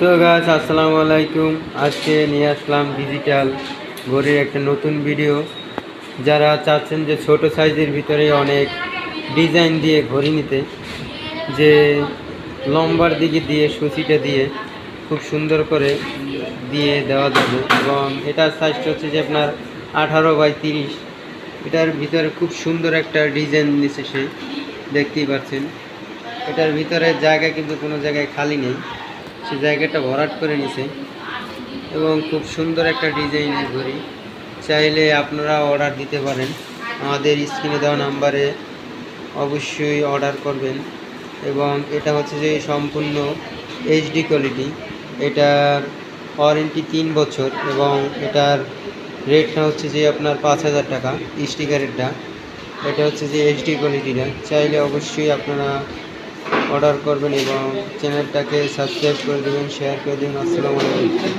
So গাছ আসসালামু আলাইকুম। আজকে নিয়ে আসলাম ডিজিটাল ঘড়ির একটা নতুন ভিডিও যারা চাচ্ছেন যে ছোট সাইজের ভিতরে অনেক ডিজাইন দিয়ে ঘড়ি নিতে, যে লম্বার দিকে দিয়ে, সুচিটা দিয়ে খুব সুন্দর করে দিয়ে দেওয়া যাবে। এবং এটার সাইজটা হচ্ছে যে আপনার আঠারো বাই তিরিশ। এটার ভিতরে খুব সুন্দর একটা ডিজাইন নিছে সে। দেখতেই পাচ্ছেন। এটার ভিতরে জায়গা কিন্তু কোনো জায়গায় খালি নেই। সে জায়গাটা ভরাট করে নিছে এবং খুব সুন্দর একটা ডিজাইনের ঘড়ি। চাইলে আপনারা অর্ডার দিতে পারেন। আমাদের স্ক্রিনে দেওয়া নাম্বারে অবশ্যই অর্ডার করবেন এবং এটা হচ্ছে যে সম্পূর্ণ এইচডি কোয়ালিটি এটার ওয়ারেন্টি তিন বছর এবং এটার রেটটা হচ্ছে যে আপনার পাঁচ হাজার টাকা স্টিকারেরটা এটা হচ্ছে যে এইচডি কোয়ালিটিটা চাইলে অবশ্যই আপনারা অর্ডার করবেন এবং চ্যানেলটাকে সাবস্ক্রাইব করে দেবেন শেয়ার করে দেবেন। আসসালামু আলাইকুম।